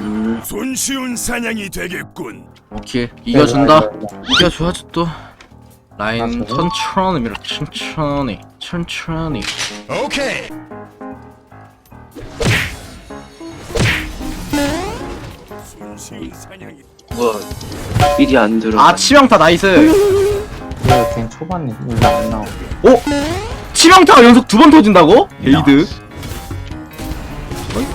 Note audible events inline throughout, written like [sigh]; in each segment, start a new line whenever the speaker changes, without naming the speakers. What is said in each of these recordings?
음,
손쉬운 사냥이 되겠군.
오케이 이겨준다
네, 네, 네.
이겨줘야지 또 라인
맞아요.
천천히 밀어 천천히 천천히
오케이. 손쉬운 사냥이.
뭐야 일이 안 들어
아 치명타 나이스
왜 그냥 초반에 원래 안 나오고
오! 치명타가 연속 두 번 터진다고? 에이드 어이?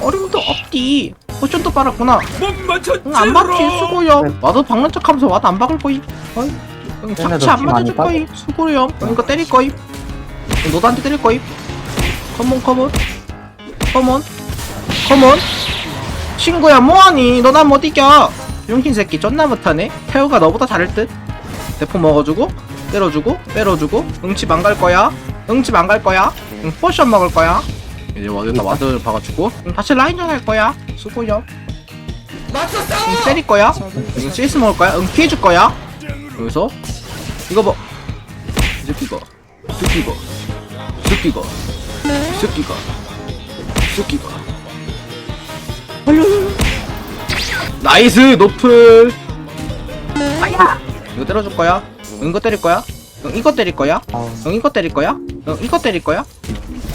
어림도 없디 포션도 빨았구나.
못 맞췄지.
응, 안 받지 수고요. 와도 박는 척하면서 와도 안 박을 거임. 어이? 응,
쟤네도
착취
안피 많이
맞아줄 거임. 수고요. 응, 이거 때릴 거임. 응, 너도 한테 때릴 거임. 컴온 컴온 컴온 컴온 친구야 뭐하니? 너 난 못 이겨. 용신 새끼 존나 못하네. 태우가 너보다 잘할 듯. 대포 먹어주고 때려주고 때려주고 응집 안 갈 거야. 응집 안 갈 거야. 응 포션 먹을 거야. 이제 와드다 와드 박아주고 응, 다시 라인전 할 거야 수고요 응 때릴 거야? 응 CS 먹을 거야? 응 피해 줄 거야? 여기서? 이거 봐 새끼가. 새끼가. 새끼가. 새끼가. 새끼가. 나이스 노플. 아야. 이거 때려줄 거야? 응 이거 때릴 거야? 응 이거 때릴 거야? 응 이거 때릴 거야? 응 이거 때릴 거야?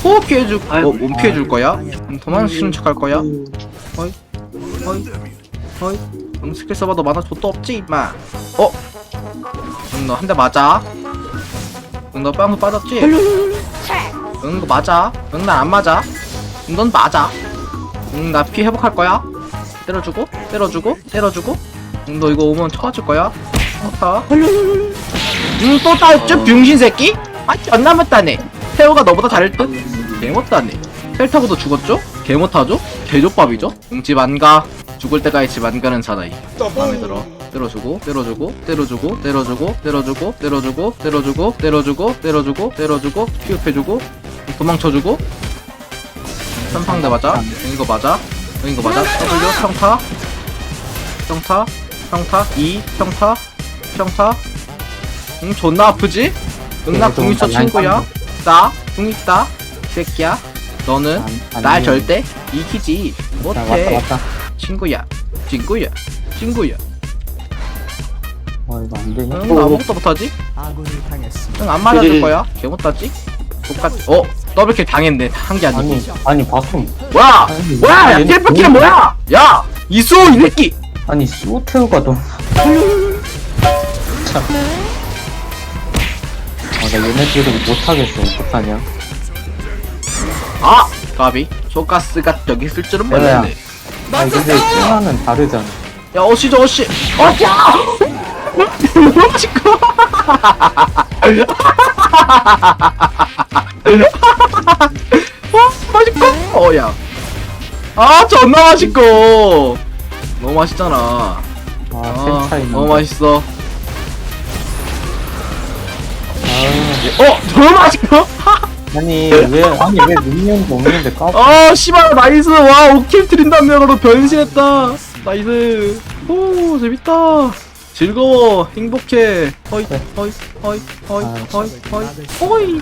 호 피해줄
아이고.
어못 피해줄 거야? 응 도망치는 척할 거야 허이. 허이. 허이 응 스킬 써봐도 만화 좆도 없지 임마. 어? 응너 한 대 맞아? 응너 빵도 빠졌지? 응너 맞아? 응 난 안 맞아? 응 넌 맞아? 응 나 피 회복할 거야? 때려주고 때려주고 때려주고? 응 너 이거 오면 쳐맞을 거야? 좋다 응또 따였죠 병신 새끼? 아 존나 못하네. 태호가 너보다 잘할 듯? 개 못하네. 텔 타고도 죽었죠? 개 못하죠? 개족밥이죠? 응집 안가 죽을 때까지 집 안 가는 사나이 마음에 들어 때려주고 때려주고 때려주고 때려주고 때려주고 때려주고 때려주고 때려주고 때려주고 때려주고 피흡해주고 도망쳐주고 선상대 맞아 응, 이거 맞아 응, 이거 맞아 W 평타 평타 평타 2 평타 평타 응 존나 아프지? 응나 궁 있어 친구야 나궁 있다 이 새끼야 너는
안-
안날
이기는-
절대 이기지
자, 왔다
못해
왔다.
친구야 친구야 친구야.
어 이거 안 되냐
응 아무것도 못하지? 응안 맞아줄
그래.
거야? 개 못하지? 똑같 어? 더블킬 당했네. 한 게 아니고
아니 아니 바텀.
뭐야
아니,
뭐야 야
얘는
텔프킬은 뭐야? 야? 이수 이 새끼!
아니 소테우가 너무 참. 아나 얘네들은 못하겠어. 어떡하냐
아 가비. 소가스가 저기 있을 줄은
뭐야.
몰랐네.
아니 근데 쟤와는 다르잖아.
야 어시죠 어시. 어야! [laughs] 맛있고 어 맛있고? 어야. 아 존나 맛있고. 너무 맛있잖아. 아
차이
너무 맛있어.
아,
어 너무 맛있고
아니 왜 아니 왜 민현도 없는데
까아 씨발 나이스. 와 오킬 트린다명으로 변신했다. 나이스. 오 재밌다. 즐거워. 행복해. 허이
네.
허이 허이 허이
아,
허이 허이 허이.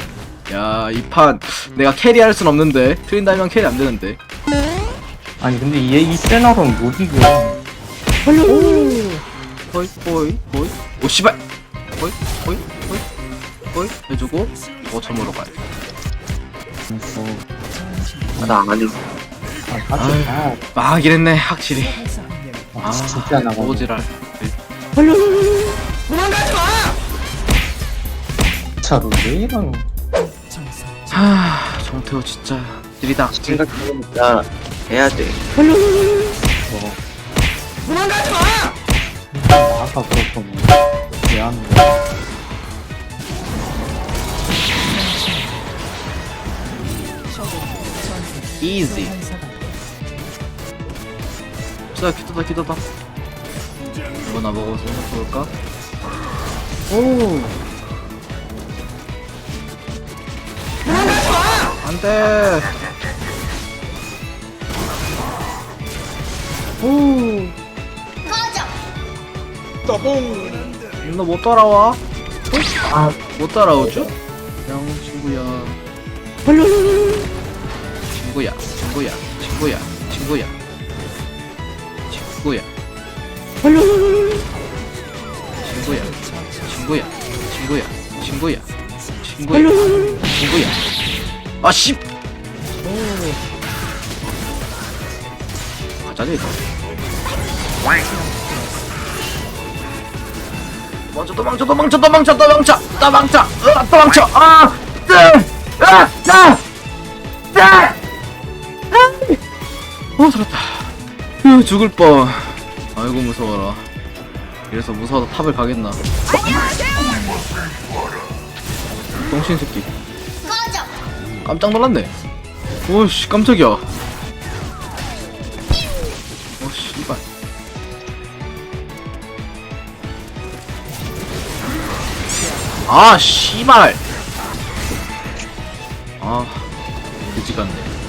야이 판. 내가 캐리할 순 없는데. 트린다면 캐리 안 되는데.
아니 근데 얘이 세나로는 못 이겨
허이 허이 허이. 오 씨발. 허이 허이 허이. 허이 해주고 거점으로 가야
있
어나 아니.
아 가.
망하긴 했네 확실히.
아, 진짜 나가
오지랄
차로 왜 이러는
하 정태호 진짜 일이다.
생각해보니까 해야 돼.
거 나가 그럴 거면 왜 하는 거야
easy. 기다다 기다다 기다다. 이거 나 먹어서 해볼까? 오! 안돼! 오! 너못 따라와? 아, 못 따라오죠? 영 친구야 친구야 친구야 친구야 친구야 친구야 친구야 친구야 친구야 친구야 친구야 친구야 아씨 가자네 이거 도망쳐 도망쳐 도망쳐 도망쳐 도망쳐 도망쳐 도망쳐 아 뜨! 아! 아! 아! 어 살았다. 으, 죽을 뻔. 아이고 무서워라. 이래서 무서워서 탑을 가겠나? 똥신 새끼. 깜짝 놀랐네. 오씨 깜짝이야. 오 씨발. 아 씨발. 아 그지 같네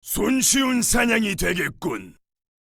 손쉬운 사냥이 되겠군.